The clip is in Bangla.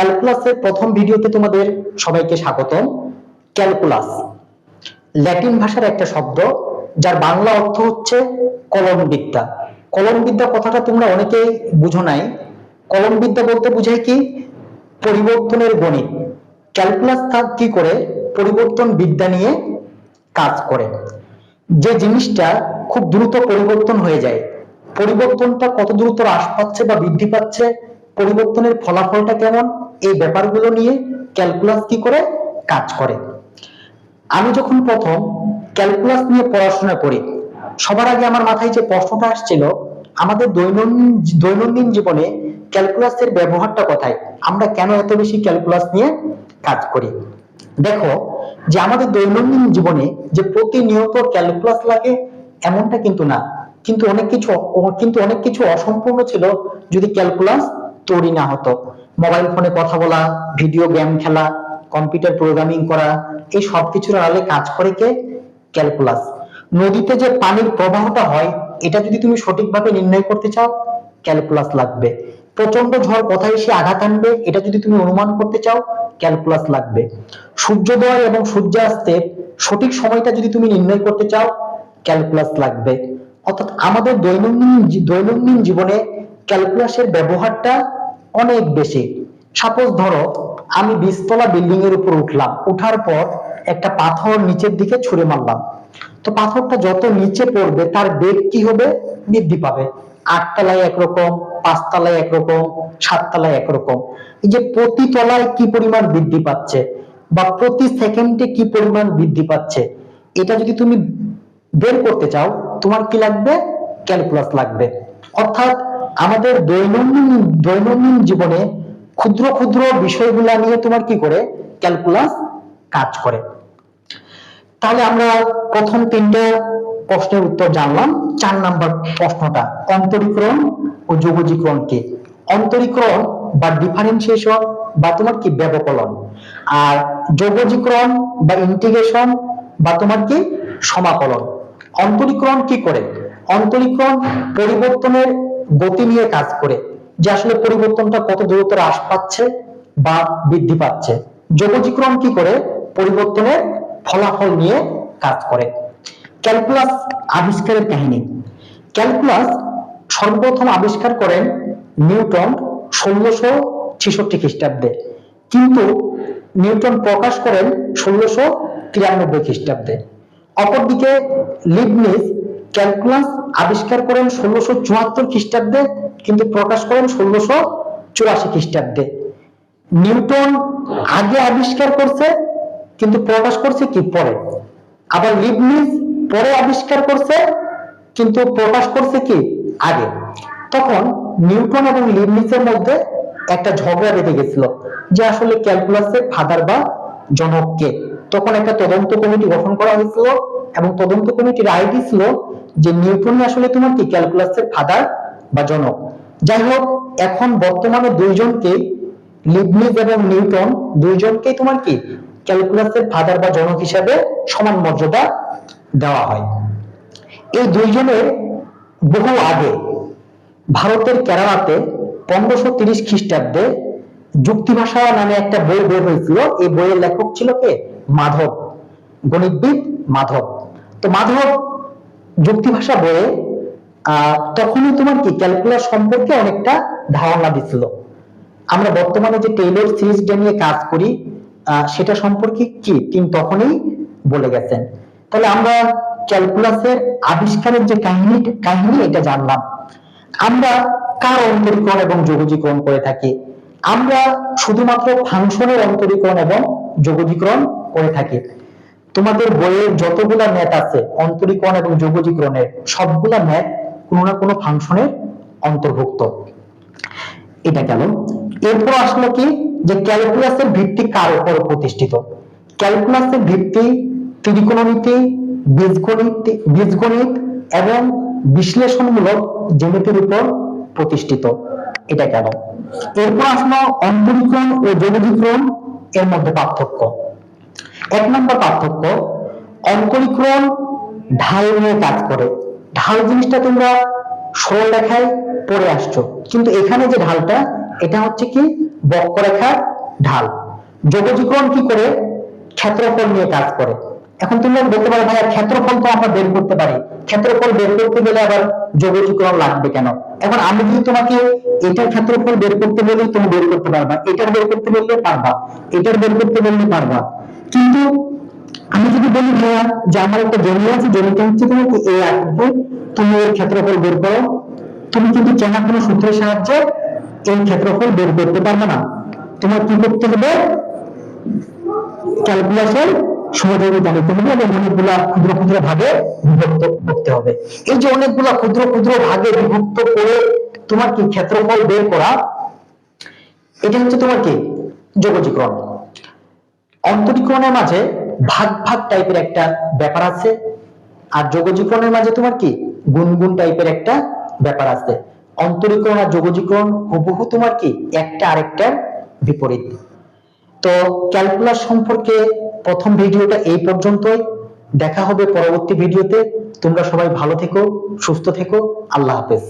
ক্যালকুলাসের প্রথম ভিডিওতে তোমাদের সবাইকে স্বাগতম। ক্যালকুলাস, ল্যাটিন ভাষার একটা শব্দ, যার বাংলা অর্থ হচ্ছে কলম বিদ্যা কলম বিদ্যা কথাটা তোমরা অনেকেই বুঝো নাই। কলম বিদ্যা বলতে বোঝায় কি? পরিবর্তনের গণিত। ক্যালকুলাস তা কি করে? পরিবর্তন বিদ্যা নিয়ে কাজ করে। যে জিনিসটা খুব দ্রুত পরিবর্তন হয়ে যায়, পরিবর্তনটা কত দ্রুত হ্রাস পাচ্ছে বা বৃদ্ধি পাচ্ছে, পরিবর্তনের ফলাফলটা কেমন? এই ব্যাপারগুলো নিয়ে ক্যালকুলাস কি করে? কাজ করে। আমি যখন প্রথম ক্যালকুলাস নিয়ে পড়াশোনা করি, সবার আগে আমার মাথায় যে প্রশ্নটা আসছিল, আমাদের দৈনন্দিন দৈনন্দিন জীবনে ক্যালকুলাসের ব্যবহারটা কোথায়? আমরা কেন এত বেশি ক্যালকুলাস নিয়ে কাজ করি? দেখো, যে আমাদের দৈনন্দিন জীবনে যে প্রতিনিয়ত ক্যালকুলাস লাগে, এমনটা কিন্তু না। কিন্তু অনেক কিছু কিন্তু অনেক কিছু অসম্পূর্ণ ছিল যদি ক্যালকুলাস তৈরি না হতো। মোবাইল ফোনে কথা বলা ভিডিও গেম খেলা কম্পিউটার প্রোগ্রামিং করা, এই সব কিছুর আড়ালে কাজ করে কে? ক্যালকুলাস নদীতে যে পানির প্রবাহটা হয়, এটা যদি তুমি সঠিকভাবে নির্ণয় করতে চাও ক্যালকুলাস লাগবে। প্রচণ্ড ঝড় কোথায় এসে আঘাত আনবে, এটা যদি তুমি অনুমান করতে চাও ক্যালকুলাস লাগবে। সূর্যোদয় এবং সূর্যাস্তের সঠিক সময়টা যদি তুমি নির্ণয় করতে চাও ক্যালকুলাস লাগবে। অর্থাৎ আমাদের দৈনন্দিন দৈনন্দিন জীবনে ক্যালকুলাসের ব্যবহারটা অনেক বেশি। সাপোজ ধরো, আমি বিশতলা বিল্ডিং এর উপর উঠলাম, উঠার পর একটা পাথর নিচের দিকে ছুঁড়ে মারলাম। তো পাথরটা যত নিচে পড়বে, তার বেগ কি হবে? বৃদ্ধি পাবে। আটতলায় একরকম, পাঁচতলায় একরকম, সাততলায় একরকম। এই যে প্রতি তলায় কি পরিমাণ বৃদ্ধি পাচ্ছে? বা প্রতি সেকেন্ডে কি পরিমাণ বৃদ্ধি পাচ্ছে? এটা যদি তুমি বের করতে চাও, তোমার কি লাগবে? ক্যালকুলাস লাগবে। অর্থাৎ আমাদের দৈনন্দিন দৈনন্দিন জীবনে ক্ষুদ্র ক্ষুদ্র বিষয়গুলা নিয়ে তোমার কি করে? ক্যালকুলাস কাজ করে। তাহলে আমরা প্রথম তিনটা প্রশ্নের উত্তর জানলাম। চার নাম্বার প্রশ্নটা, অন্তরীকরণ ও যোগজীকরণ কি? অন্তরীকরণ বা ডিফারেন্সিয়েশন বা তোমার কি ব্যবকলন? আর যোগজীকরণ বা ইন্টিগ্রেশন বা তোমার কি সমাকলন? অন্তরীকরণ কি করে? অন্তরীকরণ পরিবর্তনের গতি নিয়ে কাজ করে, যে আসলে পরিবর্তনটা কত দ্রুত হ্রাস পাচ্ছে বা বৃদ্ধি পাচ্ছে। যোগজীকরণ কি করে? পরিবর্তনের ফলাফল নিয়ে কাজ করে। ক্যালকুলাস আবিষ্কারের কাহিনী। ক্যালকুলাস সর্বপ্রথম আবিষ্কার করেন নিউটন ষোলোশো ছেষট্টি খ্রিস্টাব্দে। কিন্তু নিউটন প্রকাশ করেন ষোলোশো তিরানব্বই খ্রিস্টাব্দে। অপরদিকে লিবনিজ ক্যালকুলাস আবিষ্কার করেন ষোলোশো চুয়াত্তর খ্রিস্টাব্দে, কিন্তু প্রকাশ করেন ষোলোশো চুরাশি খ্রিস্টাব্দে। নিউটন আগে আবিষ্কার করছে, কিন্তু প্রকাশ করছে কি? পরে। আবার লিবনিজ পরে আবিষ্কার করছে, কিন্তু প্রকাশ করছে কি? আগে। তখন নিউটন এবং লিবনিজের মধ্যে একটা ঝগড়া বেঁধে গেছিল, যে আসলে ক্যালকুলাসের ফাদার বা জনক কে? তখন একটা তদন্ত কমিটি গঠন করা হয়েছিল এবং তদন্ত কমিটির রায় দিছিল যে নিউটন আসলে তোমার কি ক্যালকুলাসের ফাদার বা জনক? যাই হোক, এখন বর্তমানে দুইজনকে লিবনিজ এবং নিউটন দুইজনকেই তোমার কি ক্যালকুলাসের ফাদার বা জনক হিসাবে সমান মর্যাদা দেওয়া হয়। এই দুইজনের বহু আগে ভারতের কেরালাতে পনেরোশো তিরিশ খ্রিস্টাব্দে যুক্তিভাষা নামে একটা বই বের হয়েছিল। এই বইয়ের লেখক ছিল কে? মাধব, গণিতবিদ মাধব। তো মাধব যুক্তিভাষা বইয়ে আহ তখনই তোমার কি ক্যালকুলাস সম্পর্কে অনেকটা ধারণা দিছিল? আমরা বর্তমানে যে টেইলর সিরিজটা নিয়ে কাজ করি সেটা সম্পর্কে কি? তিনি তখনই বলে গেছেন। তাহলে আমরা ক্যালকুলাসের আবিষ্কারের যে কাহিনী কাহিনী, এটা জানলাম। আমরা কার অন্তরীকরণ এবং যোগজীকরণ করে থাকি? আমরা শুধুমাত্র ফাংশনের অন্তরীকরণ এবং যোগজীকরণ করে থাকি। তোমাদের বইয়ের যতগুলা ম্যাথ আছে, অন্তরীকরণ এবং যোগজীকরণের সবগুলা ম্যাথ কোনো না কোনো ফাংশনের অন্তর্ভুক্ত। এটা গেল। এরপর আসলো কি? যে ক্যালকুলাসের ভিত্তি কার উপর প্রতিষ্ঠিত? ক্যালকুলাসের ভিত্তি ত্রিকোণমিতি, বীজগণিত বীজগণিত এবং বিশ্লেষণমূলক জ্যামিতির উপর প্রতিষ্ঠিত। এটা কেন এরপর আসলো অন্তরীকরণ ও যোগজীকরণ এর মধ্যে পার্থক্য। এক নম্বর পার্থক্য অন্তরীকরণ ঢাল নিয়ে কাজ করে। ঢাল জিনিসটা তোমরা সরল রেখায় পড়ে আসছো। কিন্তু এখানে যে ঢালটা, এটা হচ্ছে কি? বক্ররেখার ঢাল। যোগজীকরণ কি করে? ক্ষেত্রফল নিয়ে কাজ করে। এখন তুমি বলতে পারো, ভাইয়া, ক্ষেত্রফল তো আমরা বের করতে পারি। ক্ষেত্রফল বের করতে গেলে আবার যোগজীকরণ লাগবে কেন? এখন আমি যদি তোমাকে এটার ক্ষেত্রফল বের করতে বলি, তুমি বের করতে পারবা। এটার বের করতে বললে পারবা। এটার বের করতে বললে পারবা। কিন্তু আমি যদি বলি, ভাইয়া, যে আমার একটা জমি আছে, জমিটা হচ্ছে তোমাকে এই আকৃতি তুমি এর ক্ষেত্রফল বের করো। তুমি কিন্তু চেনা কোনো সূত্রের সাহায্যে এই ক্ষেত্রফল বের করতে পারবে না। তোমার কি করতে হবে? ক্যালকুলাসের সহযোগিতা নিতে হবে এবং অনেকগুলা ক্ষুদ্র ক্ষুদ্র ভাগে বিভক্ত করতে হবে। এই যে অনেকগুলা ক্ষুদ্র ক্ষুদ্র ভাগে বিভক্ত করে তোমার কি ক্ষেত্রফল বের করা, এটা হচ্ছে তোমার কি? যোগজীকরণ অন্তরীকরণের মাঝে ভাগ ভাগ টাইপের একটা ব্যাপার আছে। আর যোগজীকরণের মাঝে তোমার কি? গুনগুন টাইপের একটা ব্যাপার আছে। অন্তরীকরণ আর যোগজীকরণ হুবহু তোমার কি? একটা আরেকটার বিপরীত। তো ক্যালকুলাস সম্পর্কে প্রথম ভিডিওটা এই পর্যন্তই। দেখা হবে পরবর্তী ভিডিওতে। তোমরা সবাই ভালো থেকো, সুস্থ থেকো। আল্লাহ হাফেজ।